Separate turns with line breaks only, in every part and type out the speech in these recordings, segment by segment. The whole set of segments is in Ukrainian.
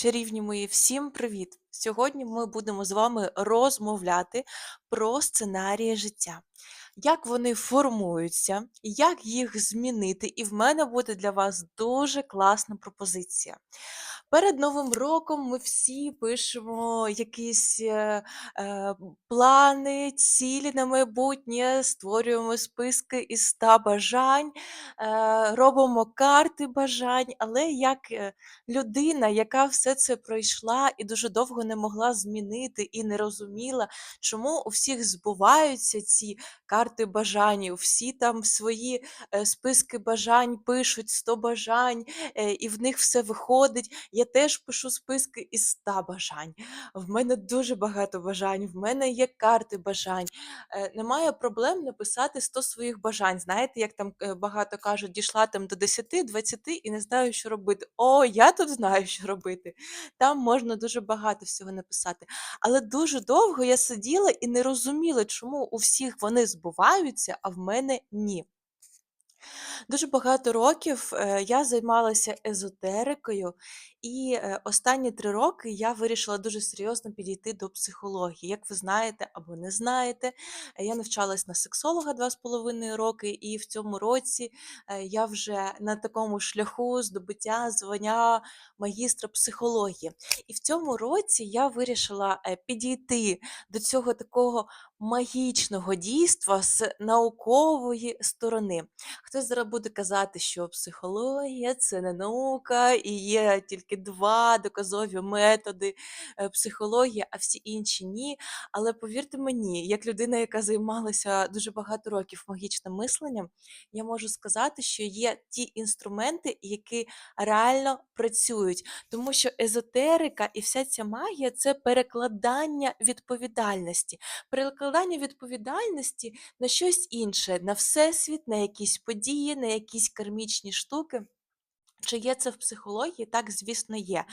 Чарівні мої, всім привіт! Сьогодні ми будемо з вами розмовляти про сценарії життя, як вони формуються, як їх змінити, і в мене буде для вас дуже класна пропозиція. Перед Новим роком ми всі пишемо якісь е, е, плани, цілі на майбутнє, створюємо списки із 100 бажань, е, робимо карти бажань, але як е, людина, яка все це пройшла і дуже довго не могла змінити і не розуміла, чому у всіх збуваються ці карти бажань, всі там свої е, списки бажань пишуть 100 бажань, е, і в них все виходить. Я теж пишу списки із 100 бажань. В мене дуже багато бажань, в мене є карти бажань. Е, Немає проблем написати 100 своїх бажань. Знаєте, як там е, багато кажуть, дійшла там до 10-20 і не знаю, що робити. О, я тут знаю, що робити. Там можна дуже багато всього написати. Але дуже довго я сиділа і не розуміла, чому у всіх вони збуваються, а в мене ні. Дуже багато років е, я займалася езотерикою, і е, останні три роки я вирішила дуже серйозно підійти до психології. Як ви знаєте або не знаєте, е, я навчалась на сексолога два з половиною роки, і в цьому році я вже на такому шляху здобуття звання магістра психології. І в цьому році я вирішила підійти до цього такого магічного дійства з наукової сторони. Хтось зараз буде казати, що психологія це не наука, і є тільки два доказові методи е, психології, а всі інші ні. Але повірте мені, як людина, яка займалася дуже багато років магічним мисленням, я можу сказати, що є ті інструменти, які реально працюють, тому що езотерика і вся ця магія це перекладання відповідальності, перекладання відповідальності на щось інше, на всесвіт, на якісь події, на якісь кармічні штуки. Чи є це в психології? Так, звісно, є.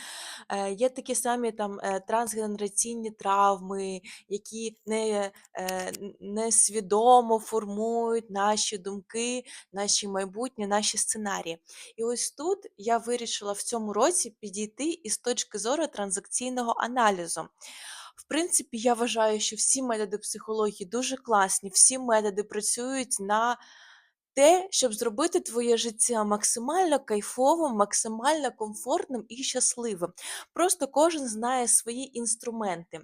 Е, є такі самі там е, трансгенераційні травми, які не, е, несвідомо формують наші думки, наші майбутнє, наші сценарії. І ось тут я вирішила в цьому році підійти із точки зору транзакційного аналізу. В принципі, я вважаю, що всі методи психології дуже класні, всі методи працюють на те, щоб зробити твоє життя максимально кайфовим, максимально комфортним і щасливим. Просто кожен знає свої інструменти.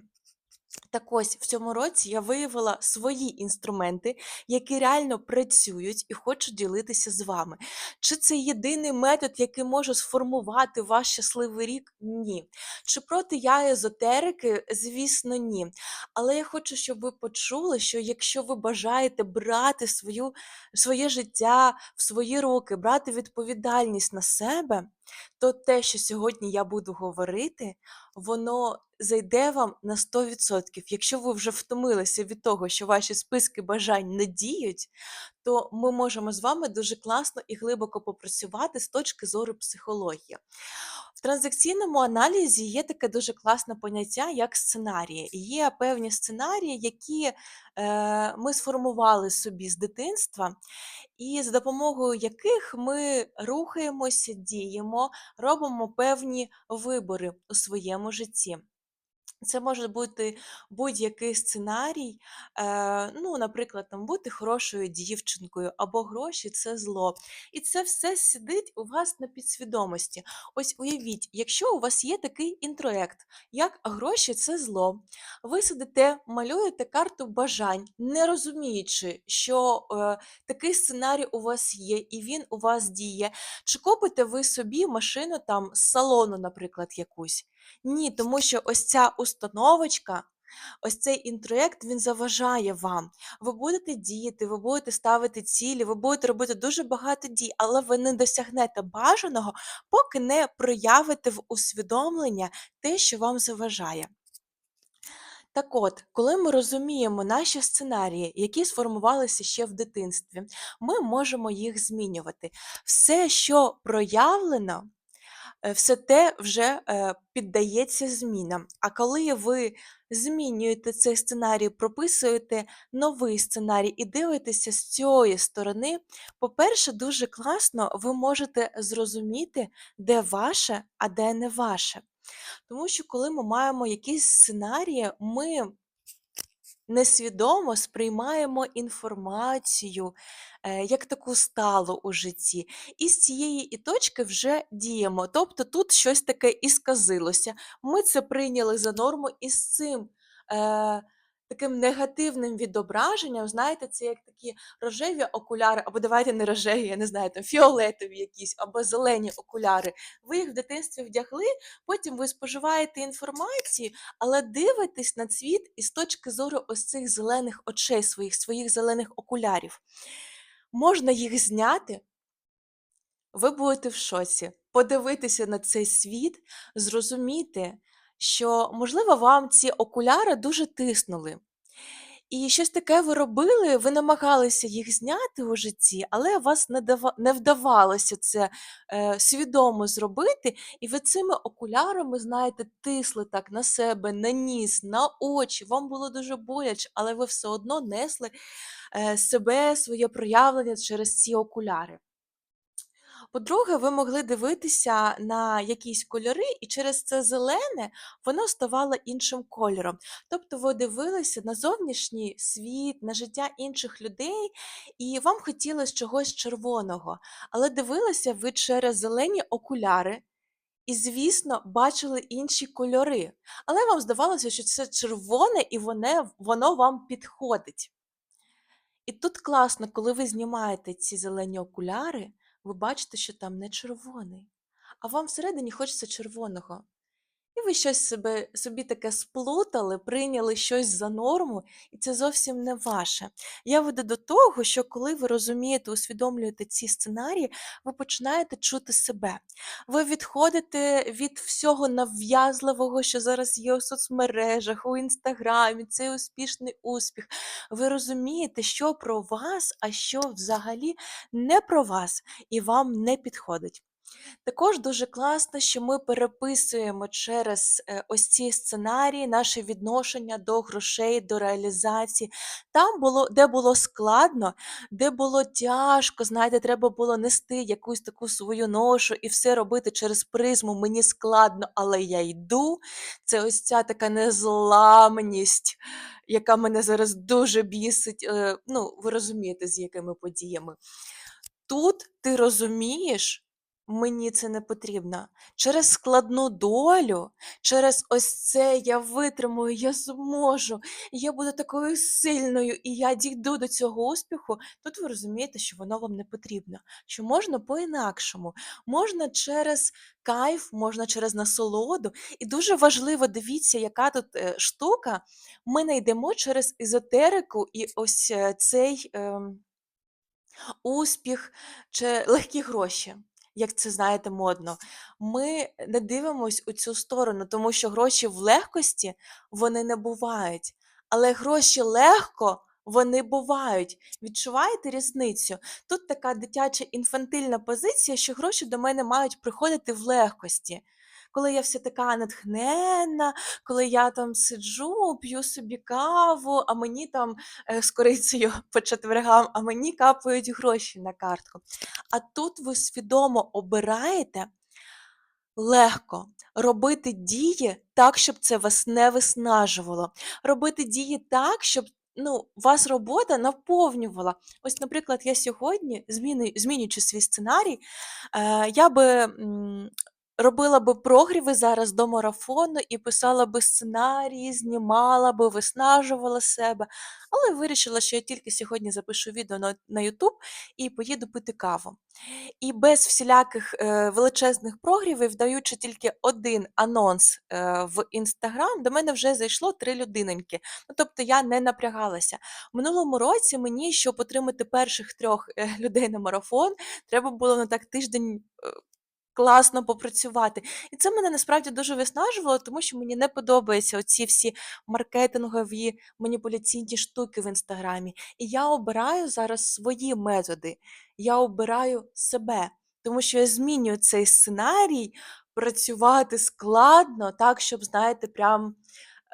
Так ось в цьому році я виявила свої інструменти, які реально працюють і хочу ділитися з вами. Чи це єдиний метод, який може сформувати ваш щасливий рік? Ні. Чи проти я езотерики? Звісно, ні. Але я хочу, щоб ви почули, що якщо ви бажаєте брати свою, своє життя в свої руки, брати відповідальність на себе, то те, що сьогодні я буду говорити, воно зайде вам на 100%. Якщо ви вже втомилися від того, що ваші списки бажань не діють, то ми можемо з вами дуже класно і глибоко попрацювати з точки зору психології. В транзакційному аналізі є таке дуже класне поняття, як сценарії. Є певні сценарії, які е, ми сформували собі з дитинства, і за допомогою яких ми рухаємося, діємо, робимо певні вибори у своєму житті. Це може бути будь-який сценарій, е, ну, наприклад, там бути хорошою дівчинкою або гроші це зло. І це все сидить у вас на підсвідомості. Ось уявіть, якщо у вас є такий інтроект, як гроші це зло, ви сидите, малюєте карту бажань, не розуміючи, що е, такий сценарій у вас є, і він у вас діє. Чи купите ви собі машину там з салону, наприклад, якусь? Ні, тому що ось ця установочка, ось цей інтроєкт, він заважає вам. Ви будете діяти, ви будете ставити цілі, ви будете робити дуже багато дій, але ви не досягнете бажаного, поки не проявите в усвідомлення те, що вам заважає. Так от, коли ми розуміємо наші сценарії, які сформувалися ще в дитинстві, ми можемо їх змінювати. Все, що проявлено, все те вже е, піддається змінам. А коли ви змінюєте цей сценарій, прописуєте новий сценарій і дивитеся з цієї сторони, по-перше, дуже класно ви можете зрозуміти, де ваше, а де не ваше. Тому що коли ми маємо якісь сценарії, ми несвідомо сприймаємо інформацію, е, як таку сталу у житті, і з цієї і точки вже діємо. Тобто тут щось таке і сказилося. Ми це прийняли за норму, і з цим е, таким негативним відображенням, знаєте, це як такі рожеві окуляри, або давайте не рожеві, я не знаю, там фіолетові якісь, або зелені окуляри. Ви їх в дитинстві вдягли, потім ви споживаєте інформацію, але дивитесь на світ із точки зору ось цих зелених очей своїх, своїх зелених окулярів. Можна їх зняти, ви будете в шоці, подивитися на цей світ, зрозуміти, що, можливо, вам ці окуляри дуже тиснули. І щось таке ви робили, ви намагалися їх зняти у житті, але вас не дава не вдавалося це, е, свідомо зробити, і ви цими окулярами, знаєте, тисли так на себе, на ніс, на очі. Вам було дуже боляче, але ви все одно несли, е, себе, своє проявлення через ці окуляри. По-друге, ви могли дивитися на якісь кольори, і через це зелене воно ставало іншим кольором. Тобто ви дивилися на зовнішній світ, на життя інших людей, і вам хотілося чогось червоного. Але дивилися ви через зелені окуляри і, звісно, бачили інші кольори. Але вам здавалося, що це червоне і воно, воно вам підходить. І тут класно, коли ви знімаєте ці зелені окуляри, ви бачите, що там не червоний, а вам всередині хочеться червоного. І ви щось себе, собі таке сплутали, прийняли щось за норму, і це зовсім не ваше. Я веду до того, що коли ви розумієте, усвідомлюєте ці сценарії, ви починаєте чути себе. Ви відходите від всього нав'язливого, що зараз є у соцмережах, у інстаграмі, цей успішний успіх. Ви розумієте, що про вас, а що взагалі не про вас і вам не підходить. Також дуже класно, що ми переписуємо через е, ось ці сценарії наше відношення до грошей, до реалізації. Там було, де було складно, де було тяжко, знаєте, треба було нести якусь таку свою ношу і все робити через призму. Мені складно, але я йду. Це ось ця така незламність, яка мене зараз дуже бісить. Е, Ну, ви розумієте, з якими подіями. Тут ти розумієш, Мені це не потрібно. Через складну долю, через ось це я витримую, я зможу, я буду такою сильною, і я дійду до цього успіху. Тут ви розумієте, що воно вам не потрібно. Що можна по-інакшому, можна через кайф, можна через насолоду. І дуже важливо, дивіться, яка тут е, штука. Ми не йдемо через езотерику і ось е, цей. ем, Успіх чи легкі гроші, як це знаєте модно. Ми не дивимось у цю сторону, тому що гроші в легкості вони не бувають. Але гроші легко вони бувають. Відчуваєте різницю? Тут така дитяча інфантильна позиція, що гроші до мене мають приходити в легкості. Коли я вся така натхненна, коли я там сиджу, п'ю собі каву, а мені там е, з корицею по четвергам, а мені капають гроші на картку. А тут ви свідомо обираєте легко робити дії так, щоб це вас не виснажувало. Робити дії так, щоб ну, вас робота наповнювала. Ось, наприклад, я сьогодні, зміни, змінюючи свій сценарій, е, я би м, робила би прогріви зараз до марафону і писала би сценарії, знімала би, виснажувала себе, але вирішила, що я тільки сьогодні запишу відео на, YouTube і поїду пити каву. І без всіляких е, величезних прогрівів, даючи тільки один анонс е, в Інстаграм, до мене вже зайшло три людиноньки. Ну, тобто я не напрягалася. В минулому році мені, щоб отримати перших трьох е, людей на марафон, треба було на так тиждень. Класно попрацювати. І це мене насправді дуже виснажувало, тому що мені не подобаються оці всі маркетингові маніпуляційні штуки в інстаграмі. І я обираю зараз свої методи. Я обираю себе, тому що я змінюю цей сценарій працювати складно, так, щоб, знаєте, прям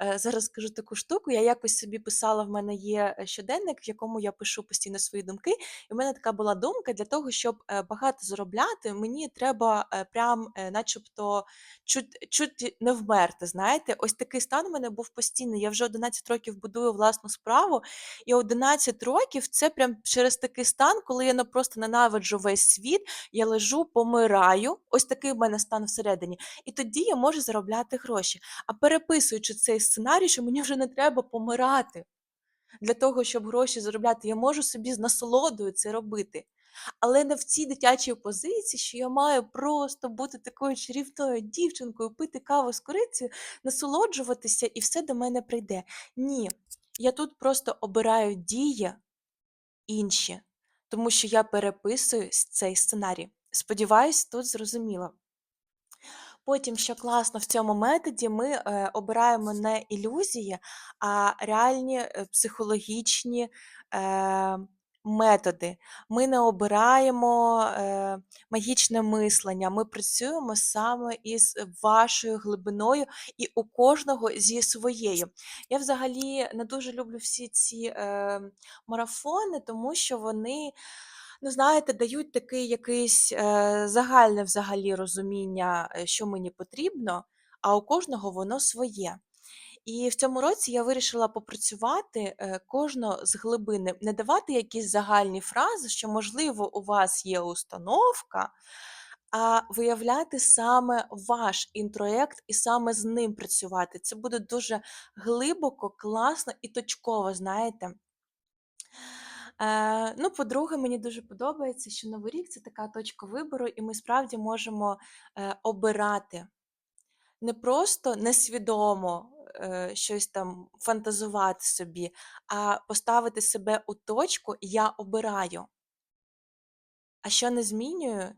зараз скажу таку штуку. Я якось собі писала, в мене є е, щоденник, в якому я пишу постійно свої думки. І в мене така була думка: для того, щоб е, багато заробляти, мені треба е, прям, е, начебто, чуть, чуть не вмерти. Знаєте, ось такий стан у мене був постійний. Я вже 11 років будую власну справу, і 11 років це прям через такий стан, коли я просто ненавиджу весь світ, я лежу, помираю. Ось такий в мене стан всередині. І тоді я можу заробляти гроші. А переписуючи цей сценарій, що мені вже не треба помирати для того, щоб гроші заробляти, я можу собі з насолодою це робити. Але не в цій дитячій позиції, що я маю просто бути такою чарівною дівчинкою, пити каву з корицею, насолоджуватися, і все до мене прийде. Ні, я тут просто обираю дії інші, тому що я переписую цей сценарій. Сподіваюсь, тут зрозуміло. Потім, що класно в цьому методі, ми е, обираємо не ілюзії, а реальні е, психологічні е, методи. Ми не обираємо магічне мислення, ми працюємо саме із вашою глибиною і у кожного зі своєю. Я взагалі не дуже люблю всі ці марафони, тому що вони. Ну, знаєте, дають такий якийсь, е, загальне взагалі розуміння, е, що мені потрібно, а у кожного воно своє. І в цьому році я вирішила попрацювати, е, кожного з глибини, не давати якісь загальні фрази, що, можливо, у вас є установка, а виявляти саме ваш інтроєкт і саме з ним працювати. Це буде дуже глибоко, класно і точково, знаєте. Е, ну, по-друге, мені дуже подобається, що Новий рік це така точка вибору, і ми справді можемо е, обирати не просто несвідомо е, щось там фантазувати собі, а поставити себе у точку я обираю. А що не змінюю,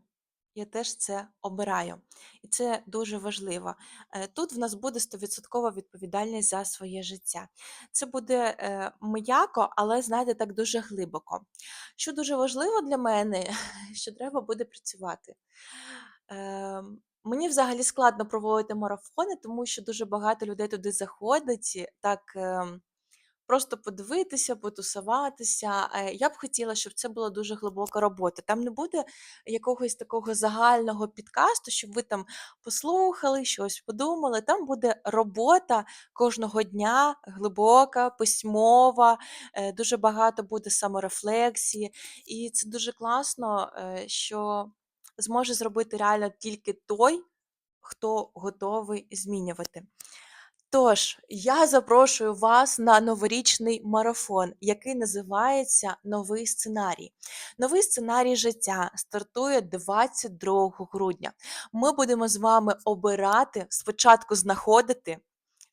я теж це обираю. І це дуже важливо. Е, Тут в нас буде 100% відповідальність за своє життя. Це буде е, м'яко, але знаєте, так дуже глибоко. Що дуже важливо для мене, що треба буде працювати. Ем, Мені взагалі складно проводити марафони, тому що дуже багато людей туди заходить, так ем, Просто подивитися, потусуватися. Е, я б хотіла, щоб це була дуже глибока робота. Там не буде якогось такого загального підкасту, щоб ви там послухали, щось подумали. Там буде робота кожного дня, глибока, письмова, е, дуже багато буде саморефлексії. І це дуже класно, е, що зможе зробити реально тільки той, хто готовий змінювати. Тож, я запрошую вас на новорічний марафон, який називається Новий сценарій. Новий сценарій життя стартує 22 грудня. Ми будемо з вами обирати, спочатку знаходити.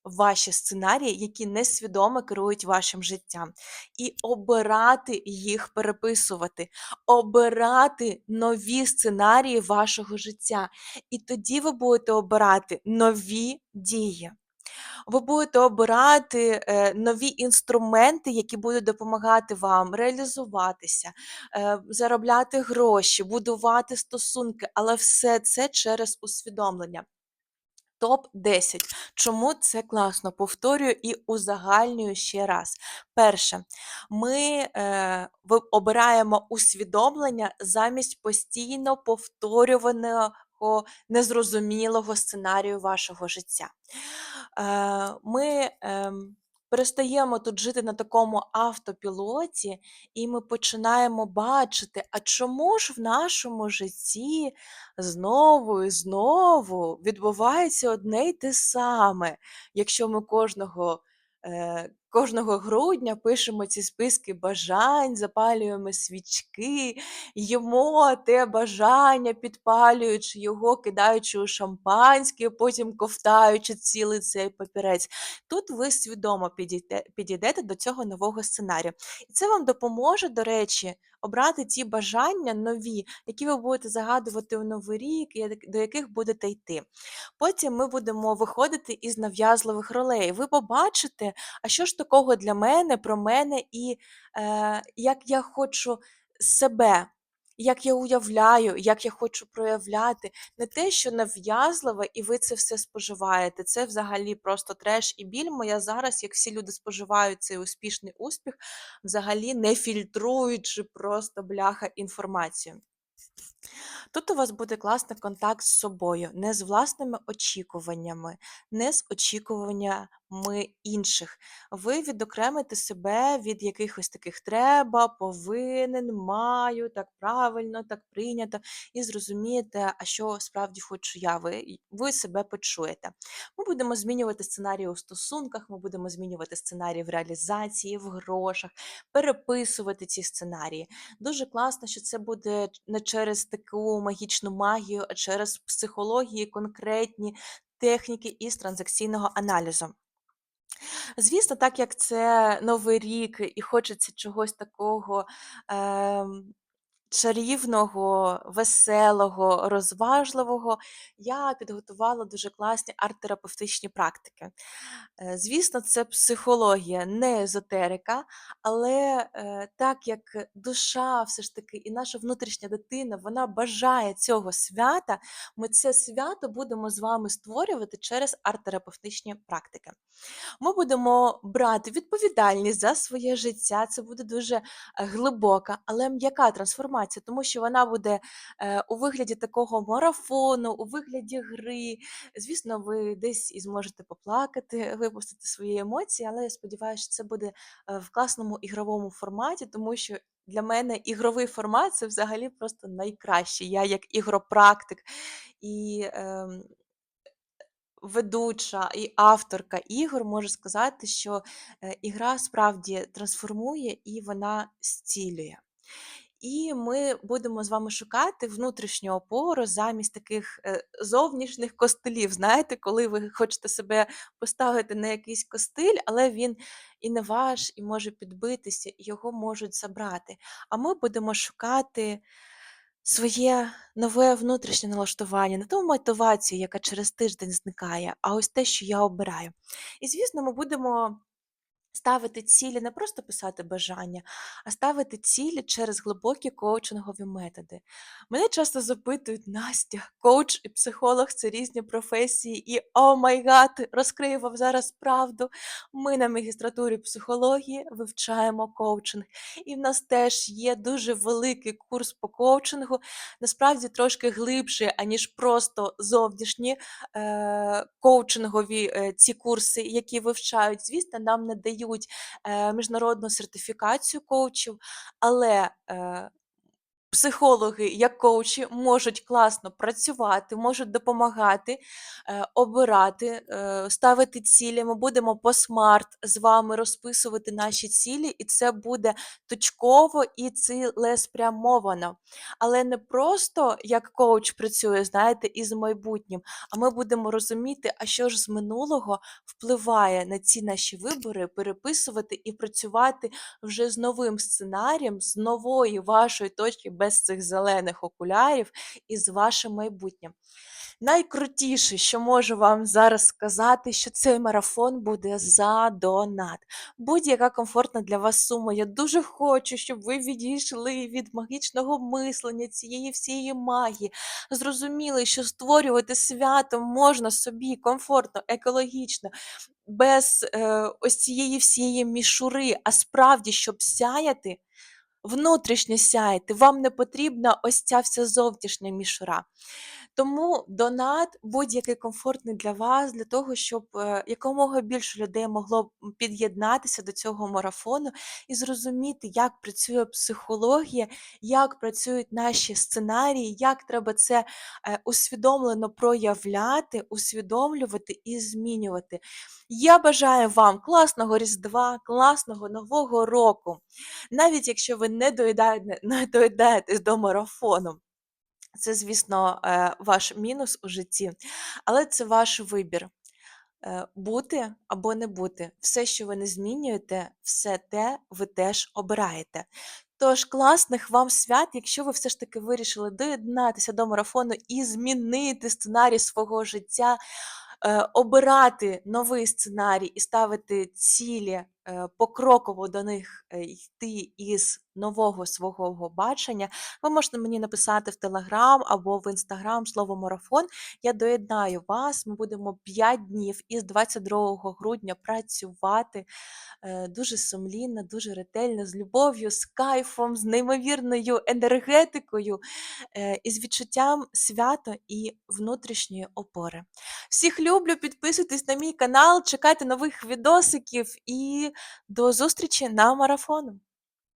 Ваші сценарії, які несвідомо керують вашим життям, і обирати їх переписувати, обирати нові сценарії вашого життя. І тоді ви будете обирати нові дії. Ви будете обирати е, нові інструменти, які будуть допомагати вам реалізуватися, е, заробляти гроші, будувати стосунки, але все це через усвідомлення. Топ 10. Чому це класно? Повторюю і узагальнюю ще раз. Перше, ми е, обираємо усвідомлення замість постійно повторюваного незрозумілого сценарію вашого життя. Е, Ми ем, перестаємо тут жити на такому автопілоті, і ми починаємо бачити, а чому ж в нашому житті знову і знову відбувається одне й те саме, якщо ми кожного. Кожного грудня пишемо ці списки бажань, запалюємо свічки, їмо те бажання, підпалюючи його, кидаючи у шампанське, потім ковтаючи цілий цей папірець. Тут ви свідомо підійдете, підійдете до цього нового сценарію. І це вам допоможе, до речі, обрати ті бажання нові, які ви будете загадувати у новий рік, до яких будете йти. Потім ми будемо виходити із нав'язливих ролей. Ви побачите, а що ж такого для мене, про мене, і е, як я хочу себе як я уявляю, як я хочу проявляти. Не те, що нав'язливе, і ви це все споживаєте. Це взагалі просто треш і біль моя зараз, як всі люди споживають цей успішний успіх, взагалі не фільтруючи просто бляха інформацію. Тут у вас буде класний контакт з собою, не з власними очікуваннями, не з очікуваннями інших. Ви відокремите себе від якихось таких треба, повинен, маю, так правильно, так прийнято, і зрозумієте, а що справді хочу я. Ви, ви себе почуєте. Ми будемо змінювати сценарії у стосунках, ми будемо змінювати сценарії в реалізації, в грошах, переписувати ці сценарії. Дуже класно, що це буде не через таку магічну магію, а через психології, конкретні техніки із транзакційного аналізу. Звісно, так як це Новий рік і хочеться чогось такого ем, чарівного, веселого, розважливого, я підготувала дуже класні арт-терапевтичні практики. Е, Звісно, це психологія, не езотерика, але е, так як душа все ж таки і наша внутрішня дитина, вона бажає цього свята, ми це свято будемо з вами створювати через арт-терапевтичні практики. Ми будемо брати відповідальність за своє життя. Це буде дуже е, глибока, але м'яка трансформація, тому що вона буде е, у вигляді такого марафону, у вигляді гри. Звісно, ви десь і зможете поплакати, випустити свої емоції, але я сподіваюся, що це буде е, в класному ігровому форматі, тому що. Для мене ігровий формат це взагалі просто найкращий. Я як ігропрактик і ем, ведуча і авторка ігор можу сказати, що е, ігра справді трансформує і вона зцілює. І ми будемо з вами шукати внутрішню опору замість таких е, зовнішніх костилів. Знаєте, коли ви хочете себе поставити на якийсь костиль, але він і не ваш, і може підбитися, і його можуть забрати. А ми будемо шукати своє нове внутрішнє налаштування, не ту мотивацію, яка через тиждень зникає, а ось те, що я обираю. І, звісно, ми будемо ставити цілі, не просто писати бажання, а ставити цілі через глибокі коучингові методи. Мене часто запитують, Настя, коуч і психолог це різні професії, і о май гад, розкрию вам зараз правду. Ми на магістратурі психології вивчаємо коучинг, і в нас теж є дуже великий курс по коучингу, насправді трошки глибший, аніж просто зовнішні е, коучингові е, ці курси, які вивчають. Звісно, нам не дають е, міжнародну сертифікацію коучів, але е, Психологи, як коучі, можуть класно працювати, можуть допомагати, е, обирати, е, ставити цілі. Ми будемо по смарт з вами розписувати наші цілі, і це буде точково і цілеспрямовано. Але не просто як коуч працює, знаєте, із майбутнім, а ми будемо розуміти, а що ж з минулого впливає на ці наші вибори, переписувати і працювати вже з новим сценарієм, з нової вашої точки без цих зелених окулярів і з вашим майбутнім. Найкрутіше, що можу вам зараз сказати, що цей марафон буде за донат. Будь-яка комфортна для вас сума. Я дуже хочу, щоб ви відійшли від магічного мислення цієї всієї магії. Зрозуміли, що створювати свято можна собі комфортно, екологічно, без е, ось цієї всієї мішури, а справді, щоб сяяти. Внутрішньо сяйте, вам не потрібна ось ця вся зовнішня мішура. Тому донат будь-який комфортний для вас, для того, щоб е, якомога більше людей могло під'єднатися до цього марафону і зрозуміти, як працює психологія, як працюють наші сценарії, як треба це е, усвідомлено проявляти, усвідомлювати і змінювати. Я бажаю вам класного Різдва, класного Нового року. Навіть якщо ви не доїдаєте, не доїдаєтесь до марафону. Це, звісно, е, ваш мінус у житті, але це ваш вибір. Е, Бути або не бути. Все, що ви не змінюєте, все те ви теж обираєте. Тож класних вам свят, якщо ви все ж таки вирішили доєднатися до марафону і змінити сценарій свого життя, обирати новий сценарій і ставити цілі е, покроково до них е, йти із нового свого бачення, ви можете мені написати в Телеграм або в Інстаграм слово марафон. Я доєднаю вас. Ми будемо 5 днів із 22 грудня працювати е, дуже сумлінно, дуже ретельно, з любов'ю, з кайфом, з неймовірною енергетикою е, і з відчуттям свята і внутрішньої опори. Всіх люблю, підписуйтесь на мій канал, чекайте нових відосиків і до зустрічі на марафону.